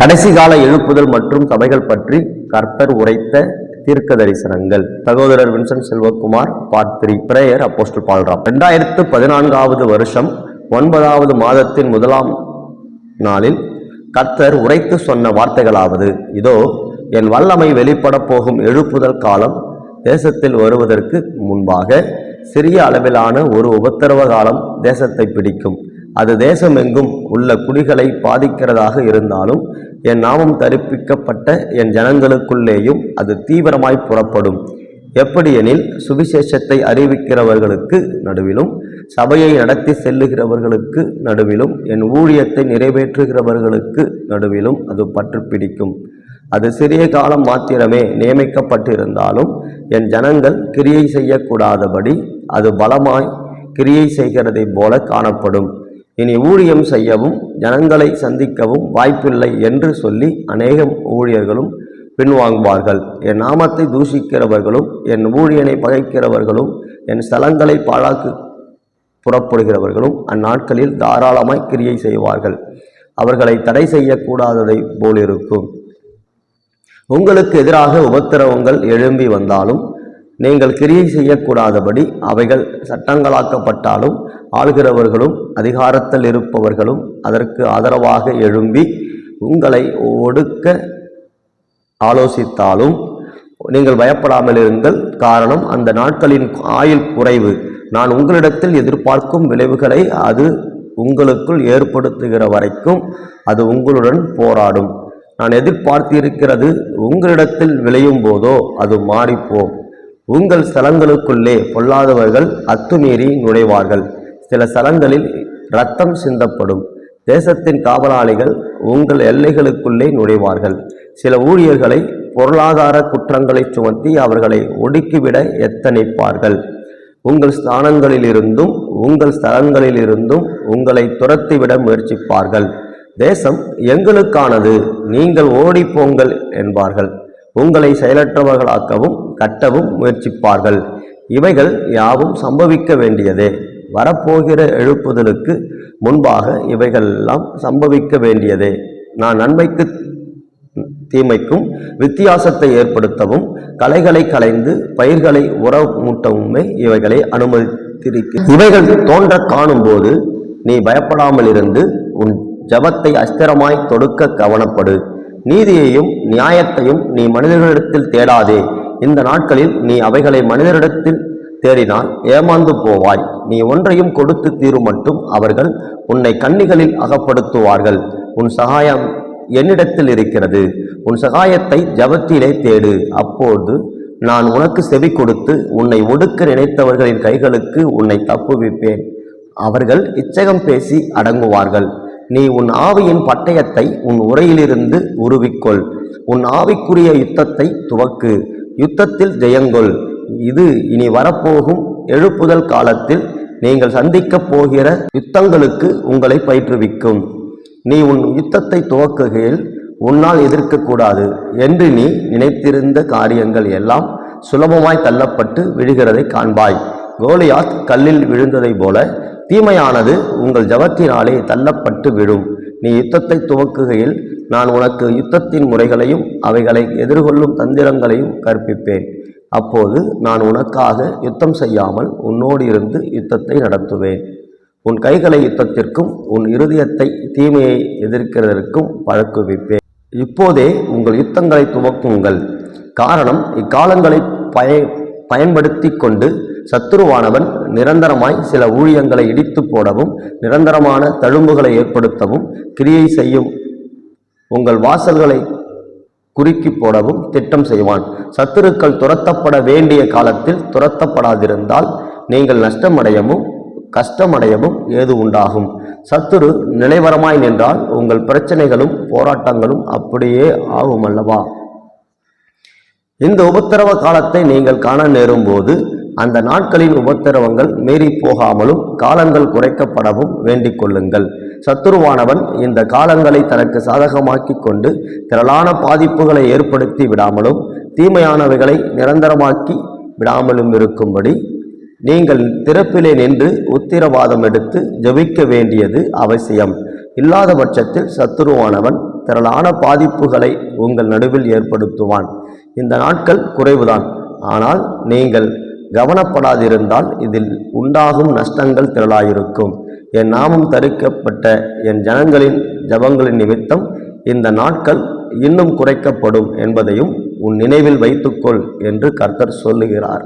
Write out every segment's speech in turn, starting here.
கடைசி கால எழுப்புதல் மற்றும் சபைகள் பற்றி கர்த்தர் உரைத்த தீர்க்க தரிசனங்கள் சகோதரர் Vincent Selvakumar part three prayer apostle Paulram ரெண்டாயிரத்து பதினான்காவது வருஷம் ஒன்பதாவது மாதத்தின் முதலாம் நாளில் கர்த்தர் உரைத்து சொன்ன வார்த்தைகளாவது. இதோ என் வல்லமை வெளிப்பட போகும் எழுப்புதல் காலம் தேசத்தில் வருவதற்கு முன்பாக சிறிய அளவிலான ஒரு உபத்திரவ காலம் தேசத்தை பிடிக்கும். அது தேசமெங்கும் உள்ள குடிகளை பாதிக்கிறதாக இருந்தாலும் என் நாமம் தரிப்பிக்கப்பட்ட என் ஜனங்களுக்குள்ளேயும் அது தீவிரமாய் புறப்படும். எப்படியெனில் சுவிசேஷத்தை அறிவிக்கிறவர்களுக்கு நடுவிலும் சபையை நடத்தி செல்லுகிறவர்களுக்கு நடுவிலும் என் ஊழியத்தை நிறைவேற்றுகிறவர்களுக்கு நடுவிலும் அது பற்று பிடிக்கும். அது சிறிய காலம் மாத்திரமே நியமிக்கப்பட்டிருந்தாலும் என் ஜனங்கள் கிரியை செய்யக்கூடாதபடி அது பலமாய் கிரியை செய்கிறதைப் போல காணப்படும். இனி ஊழியம் செய்யவும் ஜனங்களை சந்திக்கவும் வாய்ப்பில்லை என்று சொல்லி அநேகம் ஊழியர்களும் பின்வாங்குவார்கள். என் நாமத்தை தூஷிக்கிறவர்களும் என் ஊழியனை பகைக்கிறவர்களும் என் ஸ்தலங்களை பாழாக்கு புறப்படுகிறவர்களும் அந்நாட்களில் தாராளமாய் கிரியை செய்வார்கள். அவர்களை தடை செய்யக்கூடாததை போலிருக்கும். உங்களுக்கு எதிராக உபத்திரவங்கள் எழும்பி வந்தாலும் நீங்கள் கிரியை செய்யக்கூடாதபடி அவைகள் சட்டங்களாக்கப்பட்டாலும் ஆளுகிறவர்களும் அதிகாரத்தில் இருப்பவர்களும் அதற்கு ஆதரவாக எழும்பி உங்களை ஒடுக்க ஆலோசித்தாலும் நீங்கள் பயப்படாமல் இருங்கள். காரணம் அந்த நாட்களின் ஆயுள் குறைவு. நான் உங்களிடத்தில் எதிர்பார்க்கும் விளைவுகளை அது உங்களுக்குள் ஏற்படுத்துகிற வரைக்கும் அது உங்களுடன் போராடும். நான் எதிர்பார்த்திருக்கிறது உங்களிடத்தில் விளையும் போதோ அது மாறிப்போம். உங்கள் ஸ்தலங்களுக்குள்ளே பொல்லாதவர்கள் அத்துமீறி நுழைவார்கள். சில ஸ்தலங்களில் இரத்தம் சிந்தப்படும். தேசத்தின் காவலாளிகள் உங்கள் எல்லைகளுக்குள்ளே நுழைவார்கள். சில ஊழியர்களை பொருளாதார குற்றங்களை சுமத்தி அவர்களை ஒடுக்கிவிட எத்தனைப்பார்கள்? உங்கள் ஸ்தானங்களிலிருந்தும் உங்கள் ஸ்தலங்களிலிருந்தும் உங்களை துரத்திவிட முயற்சிப்பார்கள். தேசம் எங்களுக்கானது நீங்கள் ஓடிப்போங்கள் என்பார்கள். உங்களை செயலற்றவர்களாக்கவும் கட்டவும் முயற்சிப்பார்கள். இவைகள் யாவும் சம்பவிக்க வேண்டியதே. வரப்போகிற எழுப்புதலுக்கு முன்பாக இவைகளெல்லாம் சம்பவிக்க வேண்டியதே. நான் நன்மைக்கு தீமைக்கும் வித்தியாசத்தை ஏற்படுத்தவும் களைகளை களைந்து பயிர்களை உரமூட்டவுமே இவைகளை அனுமதித்திருக்க இவைகள் தோன்ற காணும்போது நீ பயப்படாமல் இருந்து உன் ஜபத்தை அஸ்திரமாய் தொடுக்க கவனப்படு. நீதியையும் நியாயத்தையும் நீ மனிதர்களிடத்தில் தேடாதே. இந்த நாட்களில் நீ அவைகளை மனிதரிடத்தில் தேடினால் ஏமாந்து போவாய். நீ ஒன்றையும் கொடுத்து தீரும் மட்டும் அவர்கள் உன்னை கண்ணிகளில் அகப்படுத்துவார்கள். உன் சகாயம் என்னிடத்தில் இருக்கிறது. உன் சகாயத்தை ஜபத்திலே தேடு. அப்போது நான் உனக்கு செவி கொடுத்து உன்னை ஒடுக்க நினைத்தவர்களின் கைகளுக்கு உன்னை தப்புவிப்பேன். அவர்கள் இச்சகம் பேசி அடங்குவார்கள். நீ உன் ஆவியின் பட்டயத்தை உன் உரையிலிருந்து உருவிக்கொள். உன் ஆவிக்குரிய யுத்தத்தை துவக்கு. யுத்தத்தில் ஜெயங்கொள். இது இனி வரப்போகும் எழுப்புதல் காலத்தில் நீங்கள் சந்திக்கப் போகிற யுத்தங்களுக்கு உங்களை பயிற்றுவிக்கும். நீ உன் யுத்தத்தை துவக்குகையில் உன்னால் எதிர்க்கக்கூடாது என்று நீ நினைத்திருந்த காரியங்கள் எல்லாம் சுலபமாய் தள்ளப்பட்டு விழுகிறதை காண்பாய். கோலியாத் கல்லில் விழுந்ததைப் போல தீமையானது உங்கள் ஜபத்தினாலே தள்ளப்பட்டு விடும் நீ யுத்தத்தை துவக்குகையில் நான் உனக்கு யுத்தத்தின் முறைகளையும் அவைகளை எதிர்கொள்ளும் தந்திரங்களையும் கற்பிப்பேன். அப்போது நான் உனக்காக யுத்தம் செய்யாமல் உன்னோடு இருந்து யுத்தத்தை நடத்துவேன். உன் கைகளை யுத்தத்திற்கும் உன் இருதயத்தை தீமையை எதிர்க்கிறதற்கும் பழக்குவிப்பேன். இப்போதே உங்கள் யுத்தங்களை துவக்குங்கள். காரணம் இக்காலங்களை பய பயன்படுத்தி கொண்டு சத்துருவானவன் நிரந்தரமாய் சில ஊழியங்களை இடித்து போடவும் நிரந்தரமான தழும்புகளை ஏற்படுத்தவும் கிரியை செய்யும் உங்கள் வாசல்களை குறுக்கி போடவும் திட்டம் செய்வான். சத்துருக்கள் துரத்தப்பட வேண்டிய காலத்தில் துரத்தப்படாதிருந்தால் நீங்கள் நஷ்டமடையவும் கஷ்டமடையவும் ஏது உண்டாகும்? சத்துரு நிலைவரமாய் நின்றால் உங்கள் பிரச்சனைகளும் போராட்டங்களும் அப்படியே ஆகும் அல்லவா இந்த உபத்திரவ காலத்தை நீங்கள் காண நேரும் போது அந்த நாட்களின் உபத்திரவங்கள் மீறி போகாமலும் காலங்கள் குறைக்கப்படவும் வேண்டிக் கொள்ளுங்கள். சத்துருவானவன் இந்த காலங்களை தனக்கு சாதகமாக்கிக் கொண்டு திரளான பாதிப்புகளை ஏற்படுத்தி விடாமலும் தீமையானவைகளை நிரந்தரமாக்கி விடாமலும் இருக்கும்படி நீங்கள் திறப்பிலே நின்று உத்திரவாதம் எடுத்து ஜெபிக்க வேண்டியது அவசியம். இல்லாத பட்சத்தில் சத்துருவானவன் திரளான பாதிப்புகளை உங்கள் நடுவில் ஏற்படுத்துவான். இந்த நாட்கள் குறைவுதான். ஆனால் நீங்கள் கவனப்படாதிருந்தால் இதில் உண்டாகும் நஷ்டங்கள் திரளாயிருக்கும். என் நாமம் தரிக்கப்பட்ட என் ஜனங்களின் ஜபங்களின் நிமித்தம் இந்த நாட்கள் இன்னும் குறைக்கப்படும் என்பதையும் உன் நினைவில் வைத்துக்கொள் என்று கர்த்தர் சொல்லுகிறார்.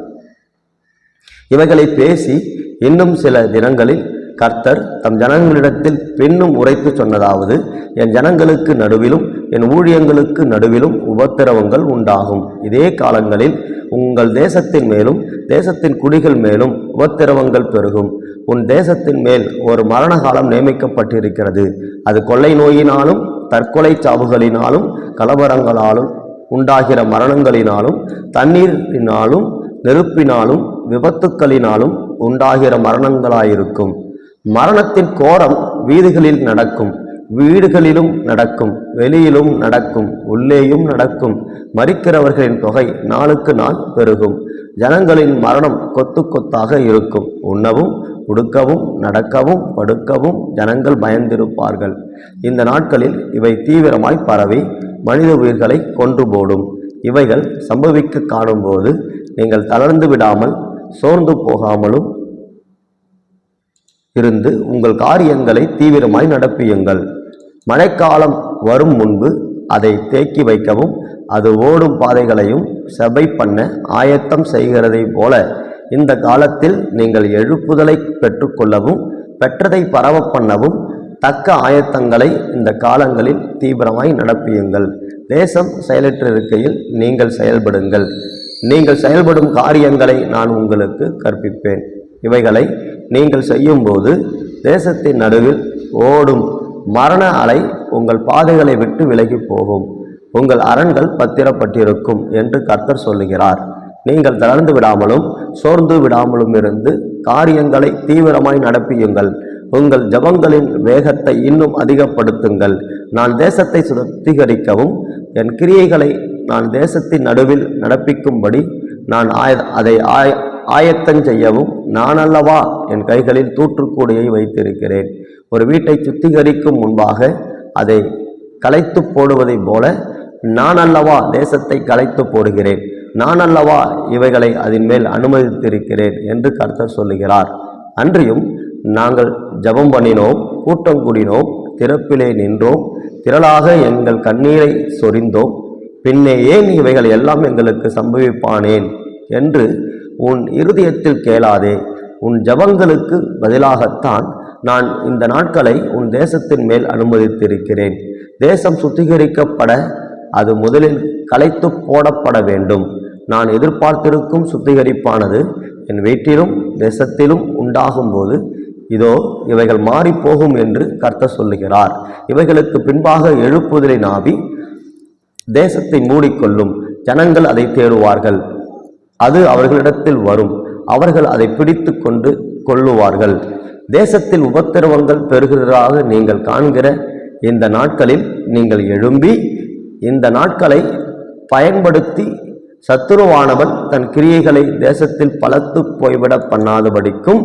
இவைகளை பேசி இன்னும் சில தினங்களில் கர்த்தர் தம் ஜனங்களிடத்தில் பின்னும் உரைத்து சொன்னதாவது என் ஜனங்களுக்கு நடுவிலும் என் ஊழியங்களுக்கு நடுவிலும் உபத்திரவங்கள் உண்டாகும். இதே காலங்களில் உங்கள் தேசத்தின் மேலும் தேசத்தின் குடிகள் மேலும் உபத்திரவங்கள் பெருகும். உன் தேசத்தின் மேல் ஒரு மரண காலம் நியமிக்கப்பட்டிருக்கிறது. அது கொள்ளை நோயினாலும் தற்கொலை சாவுகளினாலும் கலவரங்களாலும் உண்டாகிற மரணங்களினாலும் தண்ணீரினாலும் நெருப்பினாலும் விபத்துக்களினாலும் உண்டாகிற மரணங்களாயிருக்கும். மரணத்தின் கோரம் வீதிகளில் நடக்கும் வீடுகளிலும் நடக்கும் வெளியிலும் நடக்கும் உள்ளேயும் நடக்கும். மறிக்கிறவர்களின் தொகை நாளுக்கு நாள் பெருகும். ஜனங்களின் மரணம் கொத்து கொத்தாக இருக்கும். உண்ணவும் உடுக்கவும் நடக்கவும் படுக்கவும் ஜனங்கள் பயந்திருப்பார்கள். இந்த நாட்களில் இவை தீவிரமாய் பரவி மனித உயிர்களை கொன்று போடும். இவைகள் சம்பவிக்க காணும்போது நீங்கள் தளர்ந்து விடாமல் சோர்ந்து போகாமலும் இருந்து உங்கள் காரியங்களை தீவிரமாய் நடப்பியுங்கள். மழைக்காலம் வரும் முன்பு அதை தேக்கி வைக்கவும் அது ஓடும் பாதைகளையும் செபை பண்ண ஆயத்தம் செய்கிறதை போல இந்த காலத்தில் நீங்கள் எழுப்புதலை பெற்றுக்கொள்ளவும் பெற்றதை பரவ பண்ணவும் தக்க ஆயத்தங்களை இந்த காலங்களில் தீவிரமாய் நடப்பியுங்கள். தேசம் செயலற்றிருக்கையில் நீங்கள் செயல்படுங்கள். நீங்கள் செயல்படும் காரியங்களை நான் உங்களுக்கு கற்பிப்பேன். இவைகளை நீங்கள் செய்யும்போது தேசத்தின் நடுவில் ஓடும் மரண அலை உங்கள் பாதைகளை விட்டு விலகி போகும். உங்கள் அரண்கள் பத்திரப்பட்டிருக்கும் என்று கர்த்தர் சொல்லுகிறார். நீங்கள் தளர்ந்து விடாமலும் சோர்ந்து விடாமலும் இருந்து காரியங்களை தீவிரமாய் நடப்பியுங்கள். உங்கள் ஜபங்களின் வேகத்தை இன்னும் அதிகப்படுத்துங்கள். நான் தேசத்தை சுத்திகரிக்கவும் என் கிரியைகளை நான் தேசத்தின் நடுவில் நடப்பிக்கும்படி நான் ஆய அதை ஆய ஆயத்தஞ்செய்யவும் நானல்லவா நான் அல்லவா என் கைகளில் தூற்றுக்கூடையை வைத்திருக்கிறேன். ஒரு வீட்டை சுத்திகரிக்கும் முன்பாக அதை களைத்து போடுவதைப் போல நான் அல்லவா தேசத்தை களைத்து போடுகிறேன். நான் அல்லவா இவைகளை அதன் மேல் அனுமதித்திருக்கிறேன் என்று கர்த்தர் சொல்லுகிறார். அன்றியும் நாங்கள் ஜபம் பண்ணினோம் கூட்டம் கூடினோம் திறப்பிலே நின்றோம் திரளாக எங்கள் கண்ணீரை சொரிந்தோம். பின்னே ஏன் இவைகள் எல்லாம் எங்களுக்கு சம்பவிப்பானேன் என்று உன் இருதயத்தில் கேளாதே. உன் ஜபங்களுக்கு பதிலாகத்தான் நான் இந்த நாட்களை உன் தேசத்தின் மேல் அனுமதித்திருக்கிறேன். தேசம் சுத்திகரிக்கப்பட அது முதலில் கலைத்து போடப்பட வேண்டும். நான் எதிர்பார்த்திருக்கும் சுத்திகரிப்பானது என் வீட்டிலும் தேசத்திலும் உண்டாகும்போது இதோ இவைகள் மாறிப் போகும் என்று கர்த்த சொல்லுகிறார். இவைகளுக்கு பின்பாக எழுப்புதலை நாவி தேசத்தை மூடிக்கொள்ளும். ஜனங்கள் அதை தேடுவார்கள். அது அவர்களிடத்தில் வரும். அவர்கள் அதை பிடித்து கொண்டு கொள்ளுவார்கள். தேசத்தில் உபத்திரவங்கள் பெறுகிறதாக நீங்கள் காண்கிற இந்த நாட்களில் நீங்கள் எழும்பி இந்த நாட்களை பயன்படுத்தி சத்துருவானவன் தன் கிரியைகளை தேசத்தில் பலத்து போய்விட பண்ணாதபடிக்கும்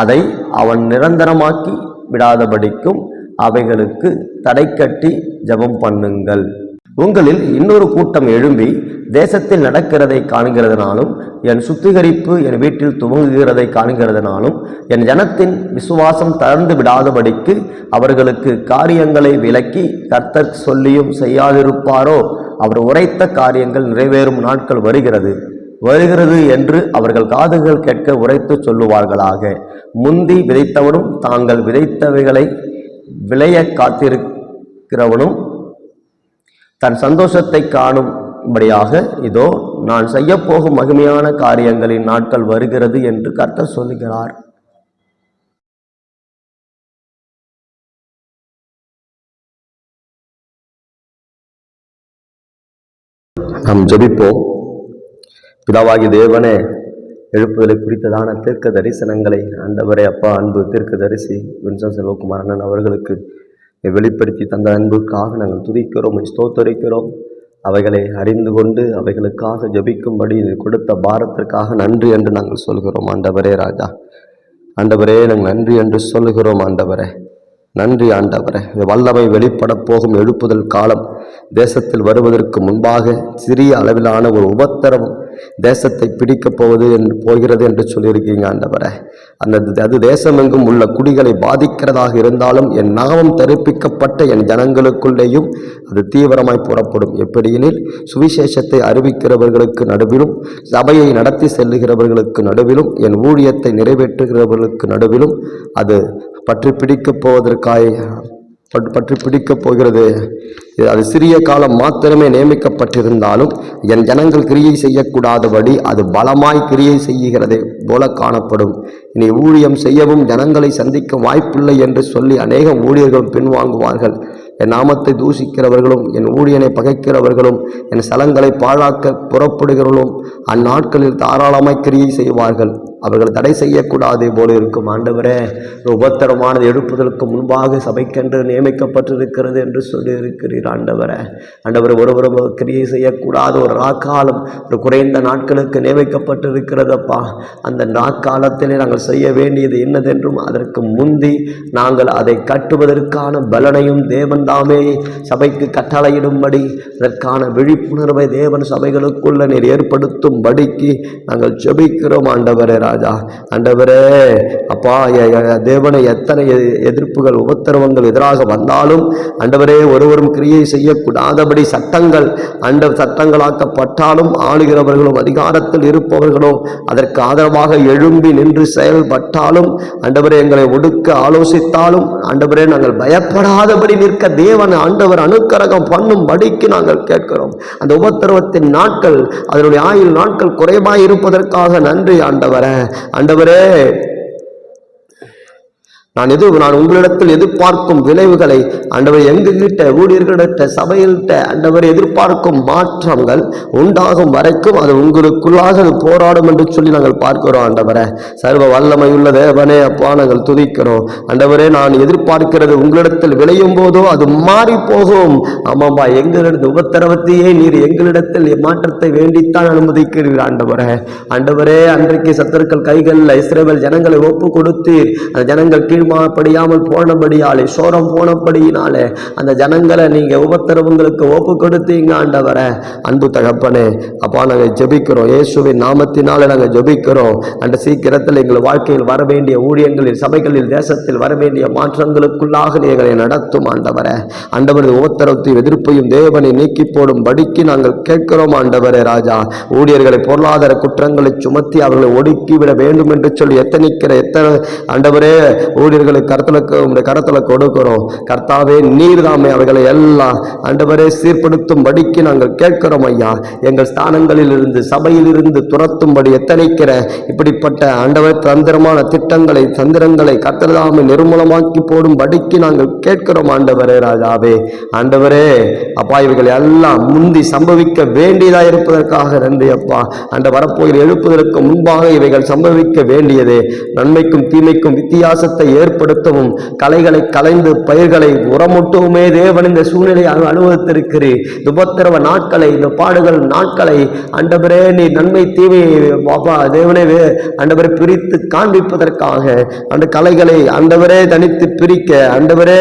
அதை அவன் நிரந்தரமாக்கி விடாதபடிக்கும் அவைகளுக்கு தடை கட்டி ஜெபம் பண்ணுங்கள். உங்களில் இன்னொரு கூட்டம் எழும்பி தேசத்தில் நடக்கிறதை காண்கிறதுனாலும் என் சுத்திகரிப்பு என் வீட்டில் துவங்குகிறதை காண்கிறதுனாலும் என் ஜனத்தின் விசுவாசம் தளர்ந்து விடாதபடிக்கு அவர்களுக்கு காரியங்களை விலக்கி கர்த்தர் சொல்லியும் செய்யாதிருப்பாரோ? அவர் உரைத்த காரியங்கள் நிறைவேறும் நாட்கள் வருகிறது. வருகிறது என்று அவர்கள் காதுகள் கேட்க உரைத்து சொல்லுவார்களாக. முந்தி விதைத்தவனும் தாங்கள் விதைத்தவைகளை விளைய காத்திருக்கிறவனும் தன் சந்தோஷத்தை காணும்படியாக இதோ நான் செய்யப்போகும் மகிமையான காரியங்களின் நாட்கள் வருகிறது என்று கர்த்தர் சொல்லுகிறார். நாம் ஜபிப்போம். பிதாவாகி தேவனே எழுப்புதலை குறித்ததான தீர்க்க தரிசனங்களை ஆண்டவரே அப்பா அன்பு தீர்க்க தரிசி வின்சன் செல்வகுமாரன் அவர்களுக்கு வெளிப்படுத்தி தந்த அன்புக்காக நாங்கள் துதிக்கிறோம் ஸ்தோத்தரிக்கிறோம். அவைகளை அறிந்து கொண்டு அவைகளுக்காக ஜெபிக்கும்படி கொடுத்த பாரத்திற்காக நன்றி என்று நாங்கள் சொல்கிறோம் ஆண்டவரே ராஜா. ஆண்டவரே நாங்கள் நன்றி என்று சொல்லுகிறோம் ஆண்டவரே. நன்றி ஆண்டவரே. வல்லமை வெளிப்பட போகும் எழுப்புதல் காலம் தேசத்தில் வருவதற்கு முன்பாக சிறிய அளவிலான ஒரு உபத்திரவம் தேசத்தை பிடிக்கப் போவது என்று போகிறது என்று சொல்லியிருக்கீங்க ஆண்டவரை. அந்த அது தேசமெங்கும் உள்ள குடிகளை பாதிக்கிறதாக இருந்தாலும் என் நாமம் தரிப்பிக்கப்பட்ட என் ஜனங்களுக்குள்ளேயும் அது தீவிரமாய் புறப்படும். எப்படியெனில் சுவிசேஷத்தை அறிவிக்கிறவர்களுக்கு நடுவிலும் சபையை நடத்தி செல்லுகிறவர்களுக்கு நடுவிலும் என் ஊழியத்தை நிறைவேற்றுகிறவர்களுக்கு நடுவிலும் அது பற்றி பிடிக்கப் போவதற்காக பற்றி பிடிக்கப் போகிறது. அது சிறிய காலம் மாத்திரமே நியமிக்கப்பட்டிருந்தாலும் என் ஜனங்கள் கிரியை செய்யக்கூடாதபடி அது பலமாய் கிரியை செய்கிறதே போல காணப்படும். இனி ஊழியம் செய்யவும் ஜனங்களை சந்திக்க வாய்ப்பில்லை என்று சொல்லி அநேக ஊழியர்கள் பின்வாங்குவார்கள். என் நாமத்தை தூசிக்கிறவர்களும் என் ஊழியனை பகைக்கிறவர்களும் என் சலங்களை பாழாக்க புறப்படுகிறவர்களும் அந்நாட்களில் தாராளமாய் கிரியை செய்வார்கள். அவர்கள் தடை செய்யக்கூடாதே போல இருக்கும். ஆண்டவரே உபத்தரமானது உபத்திரமானது எழுப்புதலுக்கு முன்பாக சபைக்கென்று நியமிக்கப்பட்டிருக்கிறது என்று சொல்லியிருக்கிறீர் ஆண்டவரே. ஆண்டவர் ஒருவரும் கிரியை செய்யக்கூடாத ஒரு நாட்காலம் ஒரு குறைந்த நாட்களுக்கு நியமிக்கப்பட்டிருக்கிறதப்பா. அந்த நாட்காலத்திலே நாங்கள் செய்ய வேண்டியது என்னதென்றும் அதற்கு முந்தி நாங்கள் அதை கட்டுவதற்கான பலனையும் தேவன் தாமே சபைக்கு கட்டளையிடும்படி அதற்கான விழிப்புணர்வை தேவன் சபைகளுக்குள்ள நீர் ஏற்படுத்தும்படிக்கு நாங்கள் செபிக்கிறோம் ஆண்டவரே ராஜா. ஆண்டவரே அப்பா தேவனை எத்தனை எதிர்ப்புகள் உபத்திரவங்கள் எதிராக வந்தாலும் ஆண்டவரே ஒருவரும் கிரியை செய்யக்கூடாதபடி சட்டங்கள் அண்ட சட்டங்களாக்கப்பட்டாலும் ஆளுகிறவர்களும் அதிகாரத்தில் இருப்பவர்களும் அதற்கு ஆதரவாக எழும்பி நின்று செயல்பட்டாலும் ஆண்டவரே எங்களை ஒடுக்க ஆலோசித்தாலும் ஆண்டவரே நாங்கள் பயப்படாதபடி நிற்க தேவன் ஆண்டவர் அனுக்கரகம் பண்ணும்படிக்கு நாங்கள் கேட்கிறோம். அந்த உபத்திரவத்தின் நாட்கள் அதனுடைய ஆயுள் நாட்கள் குறைவாய் இருப்பதற்காக நன்றி ஆண்டவரே. ஆண்டவரே நான் எது நான் உங்களிடத்தில் எதிர்பார்க்கும் விளைவுகளை ஆண்டவர் எங்ககிட்ட ஊழியர்களிட்ட சபையில்ட்ட ஆண்டவர் எதிர்பார்க்கும் மாற்றங்கள் உண்டாகும் வரைக்கும் அது உங்களுக்குள்ளாக அது போராடும் என்று சொல்லி நாங்கள் பார்க்கிறோம் ஆண்டவரே. சர்வ வல்லமையுள்ள தேவனே அப்பா நாங்கள் துதிக்கிறோம். ஆண்டவரே நான் எதிர்பார்க்கிறது உங்களிடத்தில் விளையும் போதோ அது மாறி போகும். ஆமாம்பா எங்களிடத்து உபத்திரவத்தையே நீர் எங்களிடத்தில் மாற்றத்தை வேண்டித்தான் அனுமதிக்கிறீர் ஆண்டவரே. ஆண்டவரே அன்றைக்கு சத்தர்கள் கைகளில் இஸ்ரேவல் ஜனங்களை ஒப்பு கொடுத்தீர் அந்த ஜனங்கள் படியாமல் போனபடியாலே சோரம் போனபடியினாலே அந்த ஜனங்களை நீங்கள் உபத்திரவங்களுக்கு ஒப்பு கொடுத்தீங்க ஆண்டவரே. அன்பு தகப்பனே அப்பா நாங்கள் ஜபிக்கிறோம். இயேசுவின் நாமத்தினால நாங்கள் ஜபிக்கிறோம். அந்த சீக்கிரத்தில் எங்கள் வாழ்க்கையில் வர வேண்டிய ஊழியங்களில் சபைகளில் தேசத்தில் வர வேண்டிய மாற்றங்களுக்குள்ளாக எங்களை நடத்தும் ஆண்டவரே. ஆண்டவரது உபத்திரத்தையும் எதிர்ப்பையும் தேவனை நீக்கி போடும் படிக்கு நாங்கள் கேட்கிறோம் ஆண்டவரே ராஜா. ஊழியர்களை பொருளாதார குற்றங்களை சுமத்தி அவர்களை ஒடுக்கிவிட வேண்டும் என்று சொல்லி எத்தனைக்கிற எத்தனை ஆண்டவரே ஊழியர் ஊழியர்களை கருத்தில் உங்களுடைய கரத்துல கொடுக்கிறோம். கர்த்தாவே நீர் தாமே அவைகளை எல்லாம் ஆண்டவரே சீர்படுத்தும் படிக்கு நாங்கள் கேட்கிறோம் ஐயா. எங்கள் ஸ்தானங்களில் இருந்து சபையில் துரத்தும்படி எத்தனைக்கிற இப்படிப்பட்ட ஆண்டவர் தந்திரமான திட்டங்களை தந்திரங்களை கர்த்ததாமை நிர்மூலமாக்கி போடும் படிக்கு நாங்கள் கேட்கிறோம் ஆண்டவரே ராஜாவே. ஆண்டவரே அப்பா இவைகள் எல்லாம் முந்தி சம்பவிக்க வேண்டியதா இருப்பதற்காக நன்றி அப்பா. அந்த வரப்போகிற எழுப்புதலுக்கு முன்பாக இவைகள் சம்பவிக்க வேண்டியது. நன்மைக்கும் தீமைக்கும் வித்தியாசத்தை ஏற்படுத்தவும் கலைகளை கலைந்து பயிர்களை உரமூட்டவுமே தேவன் இந்த சூழ்நிலை அனு- அனுபவித்திருக்கிறீர். இந்த உபத்திரவ நாட்களை இந்த பாடுகள் நாட்களை அண்டபரே நீ நன்மை தீமையை பாபா தேவனே வே- ஆண்டவரை பிரித்து காண்பிப்பதற்காக அந்த கலைகளை அண்டவரே தனித்து பிரிக்க அண்டவரே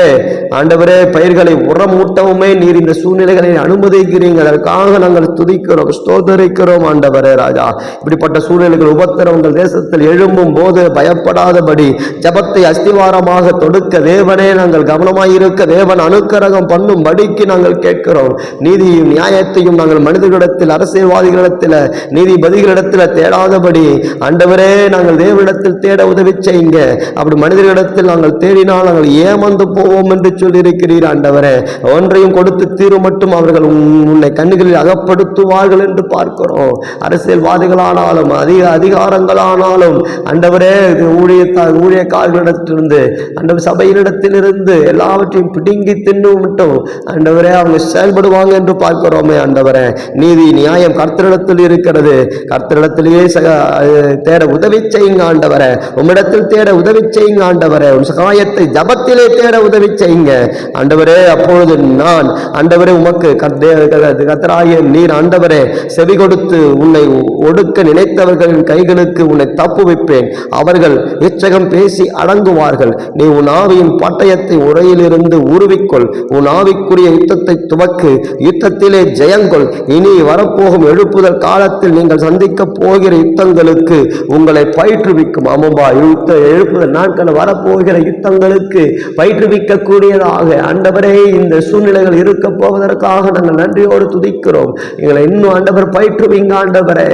ஆண்டவரே பயிர்களை உரமூட்டவுமே நீர் இந்த சூழ்நிலைகளை அனுமதிக்கிறீங்க அதற்காக நாங்கள் துதிக்கிறோம் ஸ்தோதரிக்கிறோம் ஆண்டவரே ராஜா. இப்படிப்பட்ட சூழ்நிலைகள் உபத்திரவங்கள் தேசத்தில் எழும்பும் போது பயப்படாதபடி ஜபத்தை அஸ்தி அடிவாரமாக தொடுக்க தேவனே நாங்கள் கவனமாயிருக்க தேவன் அனுக்கரகம் பண்ணும் படிக்கு நாங்கள் கேட்கிறோம். நீதியும் நியாயத்தையும் நாங்கள் மனிதர்களிடத்தில் அரசியல்வாதிகளிடத்தில் நீதிபதிகளிடத்தில் தேடாதபடி ஆண்டவரே நாங்கள் தேவனிடத்தில் தேட உதவி செய்யுங்க அப்படி மனிதர்களிடத்தில் நாங்கள் தேடினால் நாங்கள் ஏமாந்து போவோம் என்று சொல்லியிருக்கிறீர் ஆண்டவரே. ஒன்றையும் கொடுத்து தீரும் மட்டும் அவர்கள் உன்னை கண்ணுகளில் அகப்படுத்துவார்கள் என்று பார்க்கிறோம். அரசியல்வாதிகளானாலும் அதிக அதிகாரங்களானாலும் ஆண்டவரே இது ஊழியக்காரர்களிடத்தில் ஊழியக்காரர்களிடத்திலிருந்து ஆண்டவர் சபையினிடத்திலிருந்து எல்லாவற்றையும் பிடுங்கி தின்னு மட்டும் ஆண்டவரே அவங்க செயல்படுவாங்க என்று பார்க்கிறோமே ஆண்டவரே. நீதி நியாயம் கர்த்தரிடத்தில் இருக்கிறது. கர்த்தரிடத்திலேயே தேட உதவி செய்யுங்க ஆண்டவரே. உம்மிடத்தில் தேட உதவி செய்யுங்க ஆண்டவரே. உன் சகாயத்தை ஜபத்திலே தேட உதவி செய்யுங்க. ஆண்டவரே அப்பொழுது நான் ஆண்டவரே உமக்கு கத்தே- நீர் ஆண்டவரே செவி கொடுத்து உன்னை ஒடுக்க நினைத்தவர்களின் கைகளுக்கு உன்னை தப்பு வைப்பேன் அவர்கள் இச்சகம் பேசி அடங்குவார் அடங்குவார்கள் நீ உன் ஆவியின் பட்டயத்தை உரையிலிருந்து உருவிக்கொள். உன் ஆவிக்குரிய யுத்தத்தை துவக்கு. யுத்தத்திலே ஜெயங்கொள். இனி வரப்போகும் எழுப்புதல் காலத்தில் நீங்கள் சந்திக்க போகிற யுத்தங்களுக்கு உங்களை பயிற்றுவிக்கும். அமம்பா யுத்த எழுப்புதல் நாட்கள் வரப்போகிற யுத்தங்களுக்கு பயிற்றுவிக்கக்கூடியதாக. ஆண்டவரே இந்த சூழ்நிலைகள் இருக்க போவதற்காக நாங்கள் நன்றியோடு துதிக்கிறோம். எங்களை இன்னும் ஆண்டவர் பயிற்றுவிங்க ஆண்டவரே.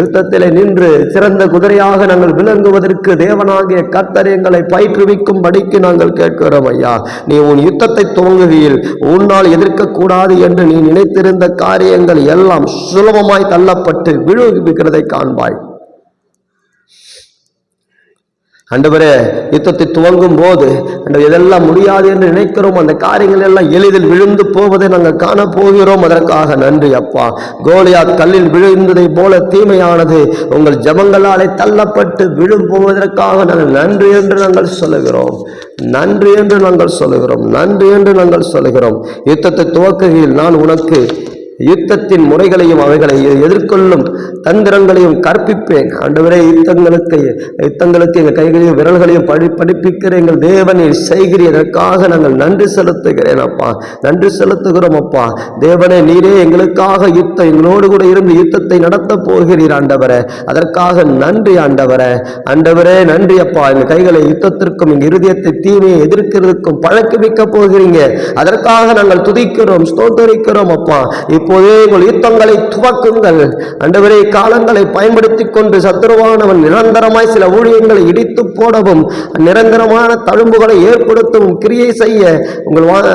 யுத்தத்திலே நின்று சிறந்த குதிரையாக நாங்கள் விளங்குவதற்கு தேவனாகிய கத்தர் எங்களை பயிற்றுவிக்கும் படிக்கு நாங்கள் கேட்கிறோம் ஐயா. நீ உன் யுத்தத்தை துவங்குகையில் உன்னால் எதிர்க்கக்கூடாது என்று நீ நினைத்திருந்த காரியங்கள் எல்லாம் சுலபமாய் தள்ளப்பட்டு விழுவிக்கிறதை காண்பாய். அண்டவரே யுத்தத்தை துவங்கும் போது ஆண்டவர் எதெல்லாம் முடியாது என்று நினைக்கிறோம் அந்த காரியங்கள் எல்லாம் எளிதில் விழுந்து போவதை நாங்கள் காண போகிறோம். அதற்காக நன்றி அப்பா. கோலியா கல்லில் விழுந்ததை போல தீமையானது உங்கள் ஜபங்களாலே தள்ளப்பட்டு விழும் போவதற்காக நாங்கள் நன்றி என்று நாங்கள் சொல்லுகிறோம். நன்றி என்று நாங்கள் சொல்லுகிறோம். நன்றி என்று நாங்கள் சொல்லுகிறோம். யுத்தத்தை துவக்குகையில் நான் உனக்கு யுத்தத்தின் முறைகளையும் அவைகளை எதிர்கொள்ளும் தந்திரங்களையும் கற்பிப்பேன். ஆண்டவரே யுத்தங்களுக்கு யுத்தங்களுக்கு எங்கள் கைகளையும் விரல்களையும் படி படிப்பிக்கிற எங்கள் தேவனை செய்கிறதற்காக நாங்கள் நன்றி செலுத்துகிறேன் அப்பா. நன்றி செலுத்துகிறோம் அப்பா. தேவனே நீரே எங்களுக்காக யுத்தம் எங்களோடு கூட இருந்து யுத்தத்தை நடத்த போகிறீர் ஆண்டவரே. அதற்காக நன்றி ஆண்டவரே. ஆண்டவரே நன்றி அப்பா. எங்கள் கைகளை யுத்தத்திற்கும் எங்கள் இருதயத்தை தீமையை எதிர்க்கிறதுக்கும் பழக்கமிக்க போகிறீங்க. அதற்காக நாங்கள் துதிக்கிறோம் ஸ்தோத்தரிக்கிறோம் அப்பா. இப்போதே உங்கள் யுத்தங்களை துவக்குங்கள். அண்டவரே காலங்களை பயன்படுத்தி கொண்டு சத்துருவானவன் நிரந்தரமாய் சில ஊழியங்களை இடித்து போடவும் நிரந்தரமான தழும்புகளை ஏற்படுத்தவும் கிரியை செய்ய உங்கள் வா-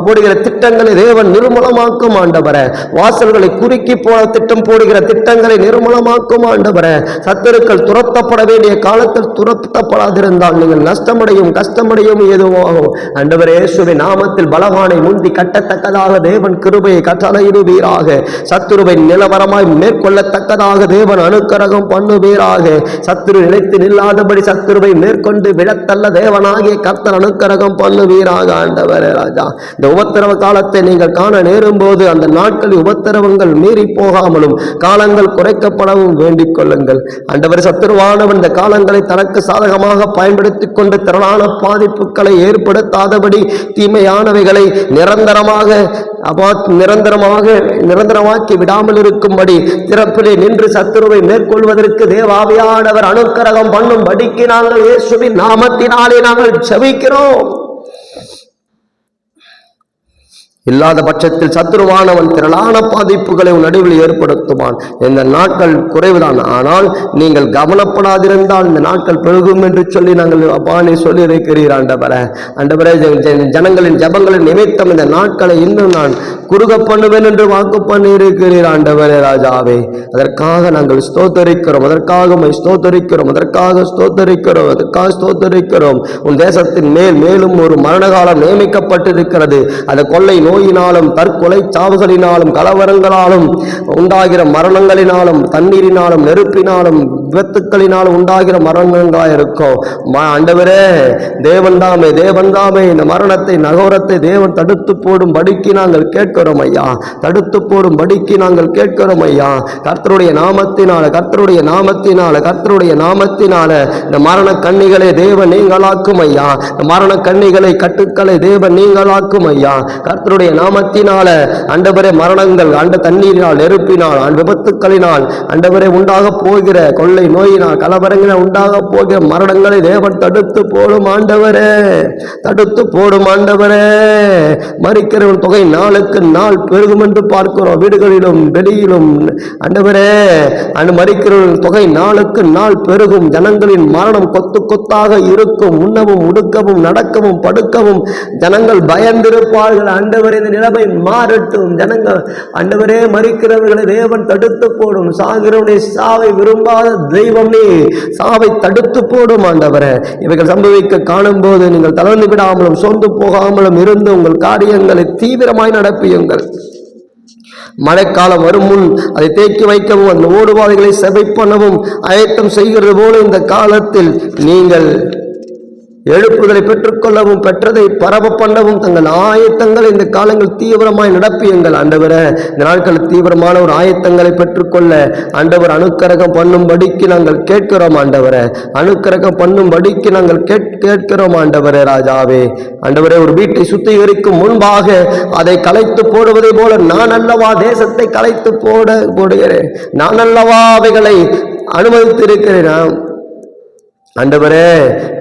போடுகிற திட்டங்களை தேவன் நிர்மூலமாக்கும் ஆண்டவர. வாசல்களை குறுக்கி போல திட்டம் போடுகிற திட்டங்களை நிர்மூலமாக்கும் ஆண்டவர. சத்துருக்கள் துரத்தப்பட வேண்டிய காலத்தில் துரத்தப்படாதிருந்தால் நீங்கள் நஷ்டமடையும் கஷ்டமடையும் எதுவாகும் ஆண்டவரே இயேசுவின் நாமத்தில் பலவானை முந்தி மேற்கொள்ளத்தக்கதாக தேவன் கிருபையை கட்டளையிடுவீராக. சத்துருவை நிலவரமாய் மேற்கொள்ளத்தக்கதாக தேவன் அனுக்கரகம் பண்ணுவீராக. சத்துரு நிலைத்து நில்லாதபடி சத்துருவை மேற்கொண்டு விழத்தள்ள தேவனாகிய கர்த்தர் அனுக்கரகம் பண்ணுவீராக ஆண்டவர் ராஜா. இந்த உபத்திரவ காலத்தை நீங்கள் காண நேரும் போது அந்த நாட்களில் உபத்திரவங்கள் மீறி போகாமலும் காலங்கள் குறைக்கப்படவும் வேண்டிக் கொள்ளுங்கள். ஆண்டவர் சத்துருவானவன் இந்த காலங்களை தனக்கு சாதகமாக பயன்படுத்தி கொண்டு திரளான பாதிப்புகளை ஏற்படுத்தாதபடி தீமையானவைகளை நிரந்தரமாக அப்பா நிரந்தரமாக நிரந்தரமாக்கி விடாமல் இருக்கும்படி திறப்பிலே நின்று சத்துருவை மேற்கொள்வதற்கு தேவாவியானவர் அனுக்கிரகம் பண்ணும்படிக்கு நாங்கள் இயேசுவின் நாமத்தினாலே நாங்கள் ஜெபிக்கிறோம். இல்லாத பட்சத்தில் சத்ருவானவன் திரளான பாதிப்புகளை உன் நடுவில் ஏற்படுத்துவான். இந்த நாட்கள் குறைவுதான். ஆனால் நீங்கள் கவனப்படாதிருந்தால் இந்த நாட்கள் பெருகும் என்று சொல்லி நாங்கள் அப்பானே சொல்லி இருக்கிறீர் ஆண்டவரே ஆண்டவரே ஜனங்களின் ஜபங்களின் நிமித்தம் இந்த நாட்களை இன்னும் நான் குறுக பண்ணுவேன் என்று வாக்கு பண்ணியிருக்கிறீர் ஆண்டவரே ராஜாவே. அதற்காக நாங்கள் ஸ்தோத்தரிக்கிறோம். அதற்காக உம்மை ஸ்தோத்தரிக்கிறோம். அதற்காக ஸ்தோத்தரிக்கிறோம். அதற்காக ஸ்தோத்தரிக்கிறோம். உன் தேசத்தின் மேல் மேலும் ஒரு மரணகாலம் நியமிக்கப்பட்டிருக்கிறது. அந்த கொள்ளை நோயினாலும் தற்கொலை சாவுகளினாலும் கலவரங்களாலும் உண்டாகிற மரணங்களினாலும் தண்ணீரினாலும் நெருப்பினாலும் விபத்துக்களினாலும் உண்டாகிற மரணங்களாக இருக்கும். ம- ஆண்டவரே தேவன் தாமே தேவன் தாமே இந்த மரணத்தை நகோரத்தை தேவன் தடுத்து போடும் படிக்கு நாங்கள் கேட்கிறோம் ஐயா. தடுத்து போடும் படிக்கு நாங்கள் கேட்கிறோம் ஐயா. கர்த்தருடைய நாமத்தினால கர்த்தருடைய நாமத்தினால கர்த்தருடைய நாமத்தினால இந்த மரண கண்ணிகளை தேவன் நீங்களாக்கும் ஐயா. இந்த மரண கண்ணிகளை கட்டுக்களை தேவன் நீங்களாக்கும் ஐயா. கர்த்தருடைய நாமத்தினால அண்டவரே மரணங்கள் அண்ட தண்ணீரினால் நெருப்பினால் அண்ட் விபத்துக்களினால் அண்டவரே உண்டாக போகிற கொள்ளை நோயினால் கலவரங்களினால் உண்டாக போகிற மரணங்களை தேவன் தடுத்து போடும் ஆண்டவரே. தடுத்து போடும் ஆண்டவரே. மறிக்கிறவன் தொகை நாளுக்கு நாள் பெருகும் என்று பார்க்கிறோம். வீடுகளிலும் வெளியிலும் ஆண்டவரே. அந்த மறிக்கிறவன் தொகை நாளுக்கு நாள் பெருகும். ஜனங்களின் மரணம் கொத்து கொத்தாக இருக்கும். உண்ணவும் உடுக்கவும் நடக்கவும் படுக்கவும் ஜனங்கள் பயந்திருப்பார்கள். ஆண்டவரே இந்த நிலைமை மாறட்டும். ஜனங்கள் ஆண்டவரே மறிக்கிறவர்களை தேவன் தடுத்து போடும். சாகிறவனை சாவை விரும்பாத தெய்வம் நீ சாவை தடுத்து போடும் ஆண்டவரே. இவைகள் சம்பவிக்க காணும் போது நீங்கள் தளர்ந்து விடாமலும் சோர்ந்து போகாமலும் இருந்து உங்கள் காரியங்களை தீவிரமாய் நடப்பியுங்கள். மழைக்காலம் வரும் முன் அதை தேக்கி வைக்கவும் அந்த ஓடுபாதைகளை செவை பண்ணவும் அயத்தம் செய்கிறது போல இந்த காலத்தில் நீங்கள் எழுப்புதலை பெற்றுக்கொள்ளவும் பெற்றதை பரவ பண்ணவும் தங்கள் ஆயத்தங்களை இந்த காலங்கள் தீவிரமாய் நடப்பியுங்கள் ஆண்டவரே. இந்த நாட்கள் தீவிரமான ஒரு ஆயத்தங்களை பெற்றுக்கொள்ள ஆண்டவர் அனுக்கரகம் பண்ணும்படிக்கு நாங்கள் கேட்கிறோம் ஆண்டவரே. அனுக்கரகம் பண்ணும்படிக்கு நாங்கள் கேட் கேட்கிறோம் ஆண்டவரே ராஜாவே. ஆண்டவரே ஒரு வீட்டை சுத்திகரிக்கும் முன்பாக அதை கலைத்து போடுவதை போல நான் அல்லவா தேசத்தை கலைத்து போட போடுகிறேன். நான் அல்லவா அவைகளை அனுமதித்திருக்கிறேன். ஆண்டவரே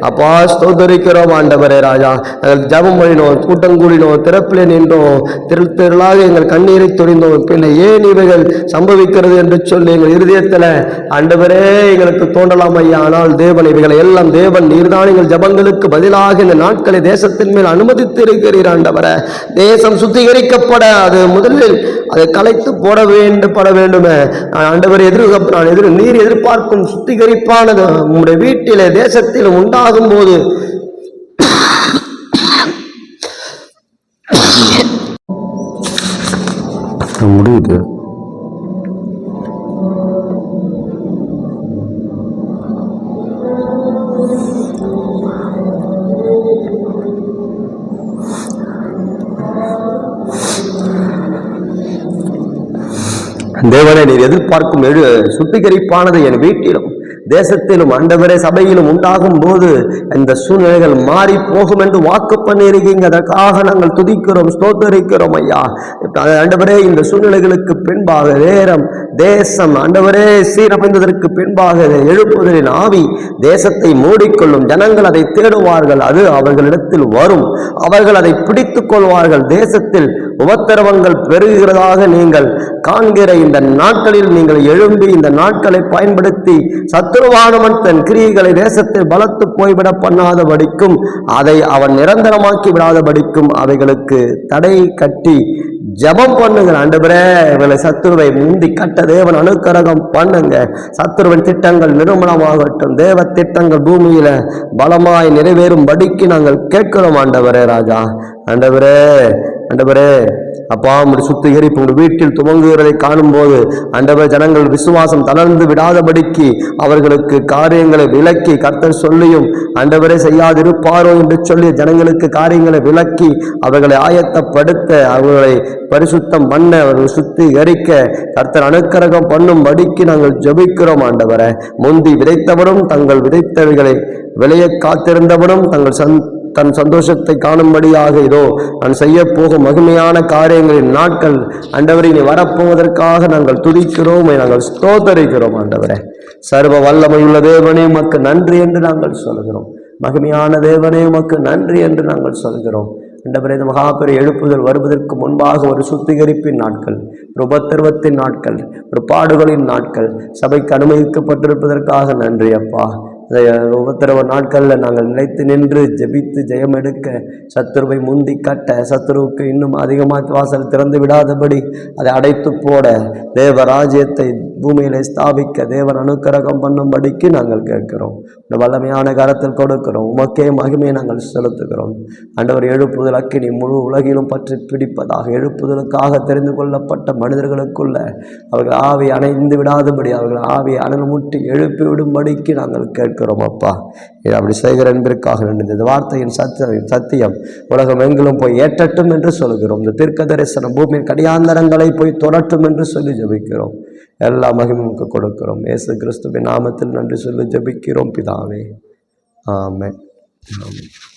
அப்பா ஸ்தோதரிக்கிறோம் ஆண்டவரே ராஜா. நாங்கள் ஜபம் பண்ணினோம் கூட்டம் கூடினோம் திறப்பிலே நின்றோம். திரு திரளாக எங்கள் கண்ணீரை துணிந்தோம் பின்ன ஏன் இவைகள் சம்பவிக்கிறது என்று சொல்லி எங்கள் இருதயத்தில் ஆண்டவரே எங்களுக்கு தோன்றலாம் ஐயா. ஆனால் தேவன் இவைகளை எல்லாம் தேவன் நீர்தான் எங்கள் ஜபங்களுக்கு பதிலாக இந்த நாட்களை தேசத்தின் மேல் அனுமதித்து இருக்கிறீர் ஆண்டவரே. தேசம் சுத்திகரிக்கப்பட அது முதலில் அதை கலைத்து போட வேண்டும் பட வேண்டுமே. நான் ஆண்டவர் எதிர்க்க நான் எதிர் நீர் எதிர்பார்க்கும் சுத்திகரிப்பானது. உங்களுடைய வீட்டில் தேசத்தில் உண்டாகும் போது முடியுது. தேவனை நீர் எதிர்பார்க்கும் எழு சுத்திகரிப்பானது என் வீட்டிலும். தேசத்திலும் ஆண்டவரே சபையிலும் உண்டாகும் போது இந்த சூழ்நிலைகள் மாறி போகும் என்று வாக்கு பண்ணியிருக்கீங்க அதற்காக நாங்கள் துதிக்கிறோம் ஸ்தோத்தரிக்கிறோம் ஐயா. ஆண்டவரே இந்த சூழ்நிலைகளுக்கு பின்பாக நேரம் தேசம் ஆண்டவரே சீரமைந்ததற்கு பின்பாக எழுப்புதலின் ஆவி தேசத்தை மூடிக்கொள்ளும் ஜனங்கள் அதை தேடுவார்கள் அது அவர்களிடத்தில் வரும். அவர்கள் அதை பிடித்துக் கொள்வார்கள் தேசத்தில் உபத்திரவங்கள் பெருகிறதாக நீங்கள் காண்கிற இந்த நாட்களில் நீங்கள் எழும்பி இந்த நாட்களை பயன்படுத்தி சத்துருவானவன் தன் கிரியைகளை தேசத்தில் பலத்து போய்விட பண்ணாதபடிக்கும் அதை அவன் நிரந்தரமாக்கி விடாதபடிக்கும் அவைகளுக்கு தடை கட்டி ஜெபம் பண்ணுங்க ஆண்டவரே. இவனை சத்துருவை முந்தி கட்ட தேவன் அனுக்கரகம் பண்ணுங்க. சத்துருவின் திட்டங்கள் நிறுவனமாகட்டும் தேவ திட்டங்கள் பூமியில பலமாய் நிறைவேறும் படிக்கு நாங்கள் கேட்கிறோம் ஆண்டவரே ராஜா. ஆண்டவரே அண்டவரே அப்பா உம்முடைய சுத்திகரிப்பு உங்கள் வீட்டில் துவங்குகிறதை காணும்போது அண்டவர் ஜனங்கள் விசுவாசம் தளர்ந்து விடாதபடிக்கு அவர்களுக்கு காரியங்களை விளக்கி கர்த்தர் சொல்லியும் அண்டவரே செய்யாதிருப்பாரோ என்று சொல்லி ஜனங்களுக்கு காரியங்களை விளக்கி அவர்களை ஆயத்தப்படுத்த அவர்களை பரிசுத்தம் பண்ண அவர்கள் சுத்திகரிக்க கர்த்தர் அனுக்கரகம் பண்ணும்படிக்கு நாங்கள் ஜபிக்கிறோம் ஆண்டவரை. முந்தி விதைத்தவரும் தங்கள் விதைத்தவைகளை விளைய காத்திருந்தவரும் தங்கள் சந் தன் சந்தோஷத்தை காணும்படியாக இதோ நான் செய்ய போகும் மகிமையான காரியங்களின் நாட்கள் ஆண்டவரை நீ வரப்போவதற்காக நாங்கள் துதிக்கிறோம் நாங்கள் ஸ்தோத்தரிக்கிறோம் ஆண்டவரே. சர்வ வல்லமையுள்ள தேவனே உமக்கு நன்றி என்று நாங்கள் சொல்கிறோம். மகிமையான தேவனே உமக்கு நன்றி என்று நாங்கள் சொல்கிறோம். ஆண்டவரே இந்த மகாபெரிய எழுப்புதல் வருவதற்கு முன்பாக ஒரு சுத்திகரிப்பின் நாட்கள் ஒரு உபத்திரவத்தின் நாட்கள் ஒரு பாடுகளின் நாட்கள். சபைக்கு அனுமதிக்கப்பட்டிருப்பதற்காக நன்றி அப்பா. உபத்திரவ நாட்களில் நாங்கள் நிலைத்து நின்று ஜெபித்து ஜெயம் எடுக்க சத்துருவை முந்தி கட்ட சத்துருவுக்கு இன்னும் அதிகமாக வாசல் திறந்து விடாதபடி அதை அடைத்து போட தேவராஜ்யத்தை பூமியிலே ஸ்தாபிக்க தேவன் அனுக்கிரகம் பண்ணும்படிக்கு நாங்கள் கேட்கிறோம். இந்த வல்லமையான கரத்தில் கொடுக்கிறோம். உமக்கே மகிமையை நாங்கள் செலுத்துகிறோம். ஆண்டவர் எழுப்புதல் அக்கினி முழு உலகிலும் பற்றி பிடிப்பதாக எழுப்புதலுக்காக தெரிந்து கொள்ளப்பட்ட மனிதர்களுக்குள்ள அவர்கள் ஆவி அணைந்து விடாதபடி அவர்கள் ஆவி அனல் முட்டி எழுப்பி விடும்படிக்கு நாங்கள் கேட்கிறோம் அப்பா. இது அப்படி செய்கிற என்பதற்காக நின்று இந்த வார்த்தையின் சத்தியம் சத்தியம் உலகம் எங்கிலும் போய் ஏற்றட்டும் என்று சொல்கிறோம். இந்த தீர்க்க தரிசனம் பூமியின் கடியாந்தரங்களை போய் தொடட்டும் என்று சொல்லி ஜபிக்கிறோம். எல்லா மகிமுக்கு கொடுக்கிறோம். ஏசு கிறிஸ்துவின் நாமத்தில் நன்றி சொல்லி ஜெபிக்கிறோம். பிதாவே. ஆமே ஆமாம்